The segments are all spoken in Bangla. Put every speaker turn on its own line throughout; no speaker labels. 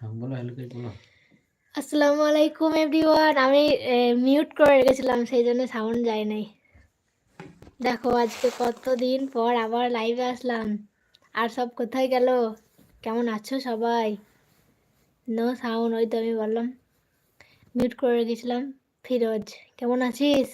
হ্যাঁ বলো হ্যালো বলো।
আসসালামু আলাইকুম এভরিওয়ান। আমি মিউট করে রেখেছিলাম সেই জন্য সাউন্ড যায় নাই। দেখো আজকে কতদিন পর আবার লাইভে আসলাম। আর সব কোথায় গেল? কেমন আছো সবাই? নো সাউন্ড ওই তো আমি বললাম। মিউট করে রেখেছিলাম। ফিরোজ কেমন আছিস?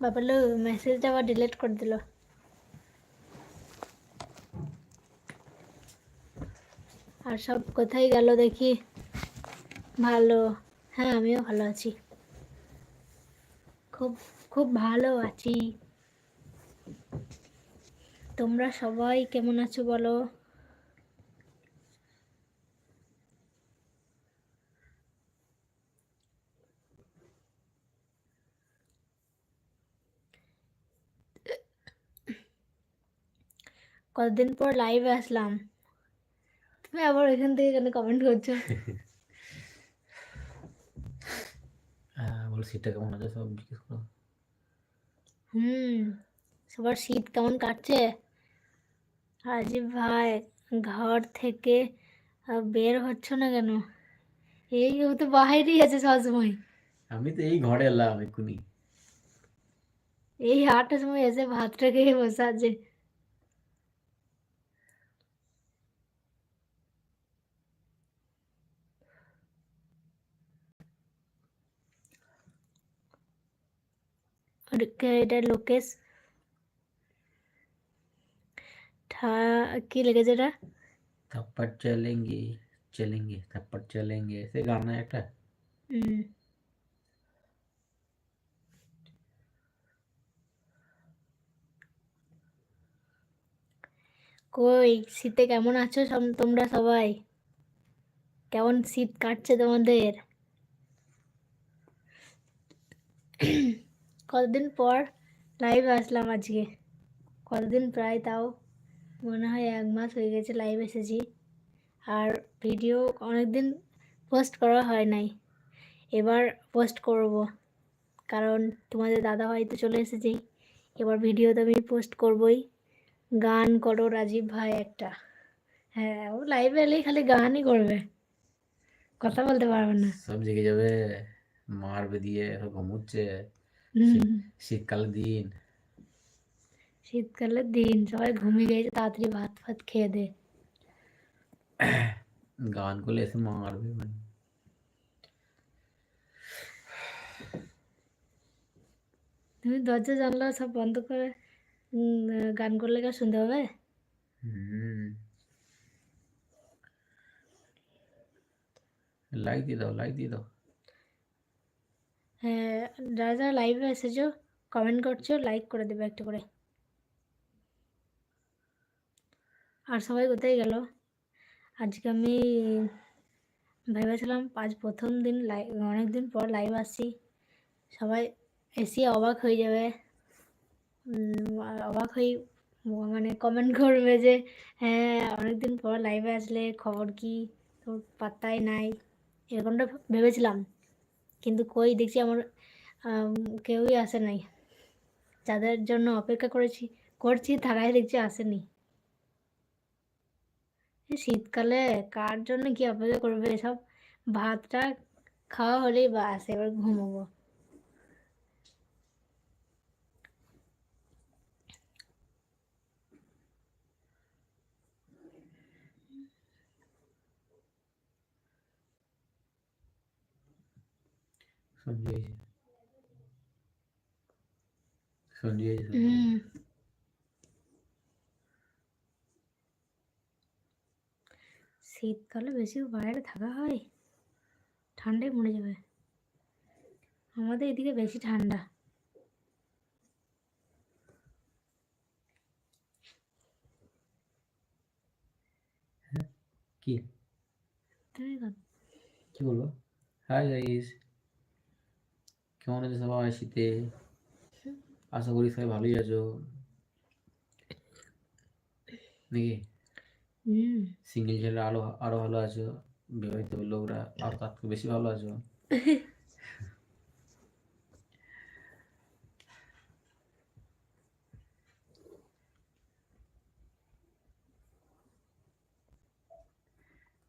বাবলু মেসেজটা আবার ডিলিট করে দিল। আর সব কোথায় গেল দেখি? ভালো। হ্যাঁ আমিও ভালো আছি। খুব খুব ভালো আছি। তোমরা সবাই কেমন আছো বলো? কতদিন পর লাইভে আসলাম? তুমি আবার এখান থেকে কেন কমেন্ট করছ?
বলো শীতটা কেমন আছে? সব জিজ্ঞেস করো।
হুম সবার শীত কেমন কাটছে? রাজীব ভাই ঘর থেকে বের হচ্ছ না কেন? এই ও তো বাইরেই আছে সবসময়।
আমি তো এই ঘরে এলাম এক্ষুনি।
এই আটটার সময় এসে ভাতটা খেয়ে বসে আছে। আর কে- এটা লোকেশ ঠা- কি লেগেছে এটা
থাপ্পড় চলেঙ্গে চলেঙ্গে থাপ্পড় চলেঙ্গে সে গান না একটা
হুম কই শীতে কেমন আছো সব- তোমরা সবাই কেমন শীত কাটছে তোমাদের কতদিন পর লাইভ আসলাম আজকে? কতদিন প্রায় তাও? মনে হয় এক মাস হয়ে গেছে লাইভ এসেছি। আর ভিডিও অনেকদিন পোস্ট করা হয় নাই। এবার পোস্ট করব। কারণ তোমাদের দাদা ভাই তো চলে এসেছি। এবার ভিডিও তো আমি পোস্ট করবই। গান করো রাজীব ভাই একটা। হ্যাঁ ও লাইভে এলেই খালি গানই করবে। কথা বলতে পারবে না।
সব জেগে যাবে মারবে দিয়ে ঘুমোচ্ছে
হুম,
শীতকালের দিন
শীতকালের দিন সবাই ঘুমিয়ে গেছে তাড়াতাড়ি ভাত ফাত খেয়ে দে
গান করলে এসে মারবে মানে
তুমি দরজা জানলা সব বন্ধ করে উম, গান করলে কেউ শুনতে হবে
হুম লাইক দিয়ে দাও লাইক দিয়ে দাও
হ্যাঁ যারা যারা লাইভে এসেছ কমেন্ট করছ লাইক করে দেবে একটা করে। আর সবাই কোথায় গেল? আজকে আমি ভেবেছিলাম আজ প্রথম দিন লাইভ অনেক দিন পর লাইভ আসছি। সবাই এসে অবাক হয়ে যাবে। অবাক হয়ে মানে কমেন্ট করবে যে হ্যাঁ অনেকদিন পর লাইভে আসলে খবর কি? তোর পাত্তাই নাই। এরকমটা ভেবেছিলাম। কিন্তু কই দেখছি আমার আম, কেউই আসে নাই। যাদের জন্য অপেক্ষা করেছি করছি তারাই দেখছি আসেনি। শীতকালে কার জন্য কি অপেক্ষা করবে? সব ভাতটা খাওয়া হলেই বাস এবার ঘুমোবো। শীতকালে বেশি বাইরে থাকা হয় ঠান্ডায় মরে যাবে। আমাদের এদিকে বেশি ঠান্ডা।
কি? কি বলব? হাই গাইস কেমন আছে সবাই? শীতে আশা করি সবাই ভালোই আছো। নাকি? সিঙ্গেল ছেলে আরও আরও ভালো আছো। বিবাহিত লোকরা আর তার থেকে বেশি ভালো আছো।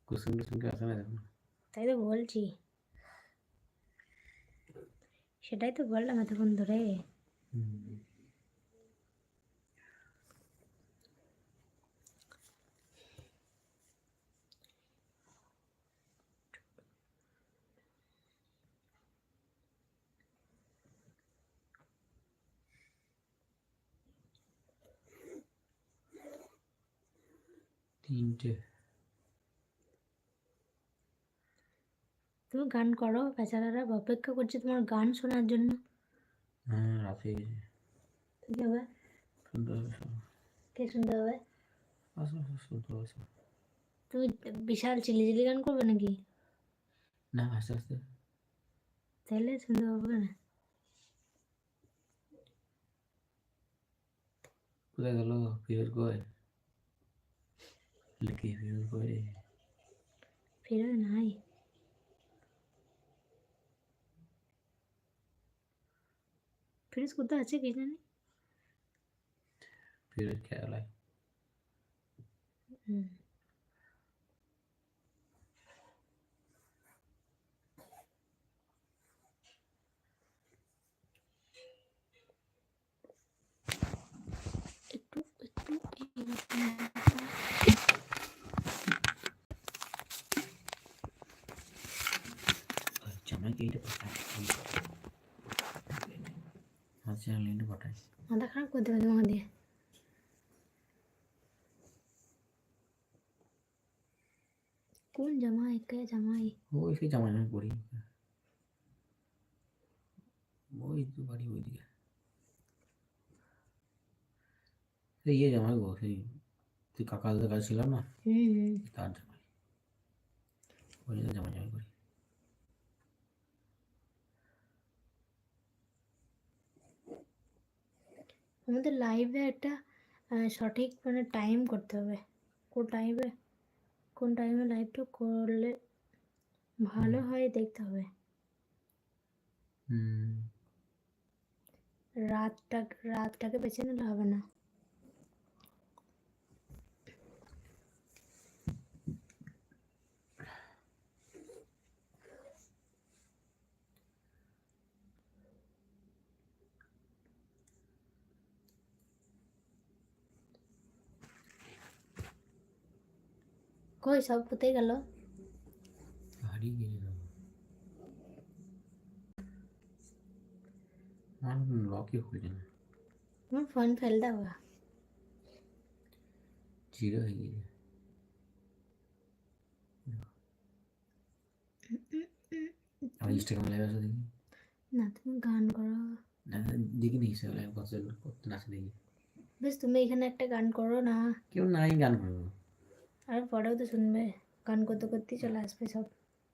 কুসুম কুসুমকে আসে
তাই তো বলছি। সেটাই তো বললাম এতক্ষণ ধরে। তুমি গান করো বেচারারা অপেক্ষা করছে তোমার গান শোনার জন্য।
হ্যাঁ রাতে গেছে
কি হবে
শুনতে হবে সব
কে শুনতে হবে
আসো আসো শুনতে হবে সব।
তুমি বিশাল চিলি চিলি গান করবে নাকি
না আস্তে আস্তে
তাহলে শুনতে পাবে না
কোথায় গেল ফিরোজ কই লিখি ফিরোজ কই
ফিরে নাই ফিরিস কোথায় আছে কি জানি?
ফিরোজ খেলায়
হুম। একটু একটু
জামাইকে এইটা পাঠায় আমার
মাথা খারাপ করে দেবে তোমাকে দিয়ে। কোন জামাই কে জামাই?
ওই সেই জামাই আমি পড়ি। ওই তো বাড়ি ওইদিকে। সেই ইয়ে জামাই গো সেই তুই কাকাদের কাছে ছিলাম না? তার জামাই। ওই জামাই জামাই করি।
আমাদের লাইভে একটা সঠিক মানে টাইম করতে হবে। কোন টাইমে কোন টাইমে লাইভটা করলে ভালো হয় দেখতে হবে। রাতটা রাতটাকে বেছে নিলে হবে না। কই সব কোথায় গেল
হারিয়ে গেছিল আমার লকই খুলছে না
আমার ফোন ফেল দাও
জিরো হয়ে গেছে আমার ইনস্টাগ্রামে লাইভ আছে দেখি
না তুমি গান করো
না দেখি দেখি সে লাইভ করতে করতে নাচে দেখি
বেশ তুমি এখানে একটা গান করো না
কেউ নাই গান করব
আর পরেও তো শুনবে গান করতে করতেই চলে আসবে সব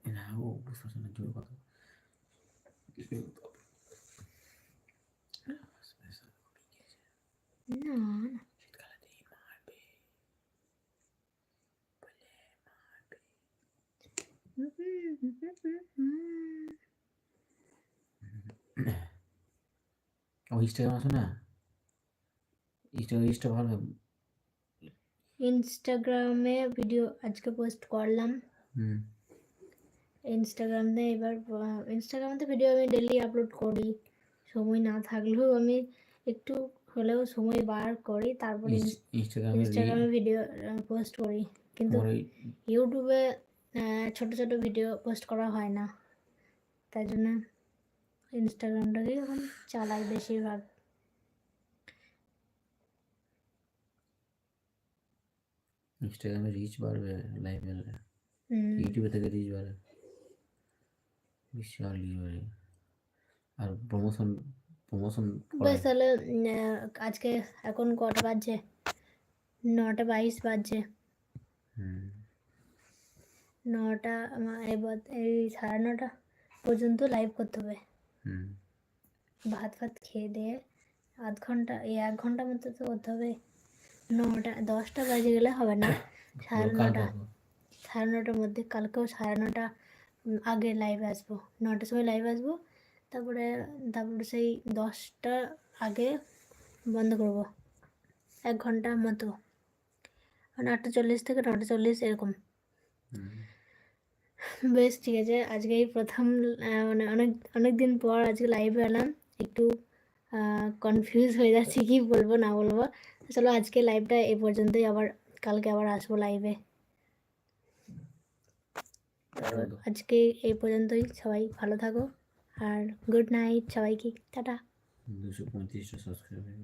না ও বুঝতে পারছে না জোর কথা
না না
ও ইনস্টাগ্রাম আছে না ইনস্টাগ্রাম ইনস্টা ভালো
ইনস্টাগ্রামে ভিডিও আজকে পোস্ট করলাম। ইনস্টাগ্রামে এবার ইনস্টাগ্রামে তো ভিডিও আমি ডেলি আপলোড করি। সময় না থাকলেও আমি একটু হলেও সময় বার করি তারপর
ইনস্টাগ্রামে
ইনস্টাগ্রামে ভিডিও পোস্ট করি। কিন্তু ইউটিউবে ছোট ছোট ভিডিও পোস্ট করা হয় না। তাই জন্য ইনস্টাগ্রামটাকেই এখন চালাই বেশিরভাগ।
ইনস্টাগ্রামে রিচ বাড়বে লাইভ এলে ইউটিউবে থেকে রিচ বাড়ে। বিশাল বাড়ে। আর প্রমোশন প্রমোশন
বেশ তাহলে আজকে এখন কটা বাজছে? নটা বাইশ বাজছে।
হুম।
নটা এবার এই সাড়ে নটা পর্যন্ত লাইভ করতে হবে।
হুম।
ভাত ফাত খেয়ে দিয়ে আধ ঘণ্টা এই এক ঘণ্টা মতো তো করতে হবে। নটা দশটা বাজে গেলে হবে না। সাড়ে নটা সাড়ে নটার মধ্যে কালকেও সাড়ে নটা আগে লাইভ আসব। নটার সময় লাইভ আসব। তারপরে তারপরে সেই দশটা আগে বন্ধ করব। এক ঘণ্টার মতো। নটা চল্লিশ থেকে নটা চল্লিশ এরকম। বেশ ঠিক আছে। আজকে এই প্রথম মানে অনেক অনেক দিন পর আজকে লাইভে এলাম। একটু কনফিউজ হয়ে যাচ্ছি কি বলব না বলব। চলো আজকে লাইভটা এই পর্যন্তই আবার কালকে আবার আসব লাইভে তো আজকে এই পর্যন্তই সবাই ভালো থাকো আর গুড নাইট সবাইকে টাটা।
দুশো পঁয়ত্রিশটা সাবস্ক্রাইবার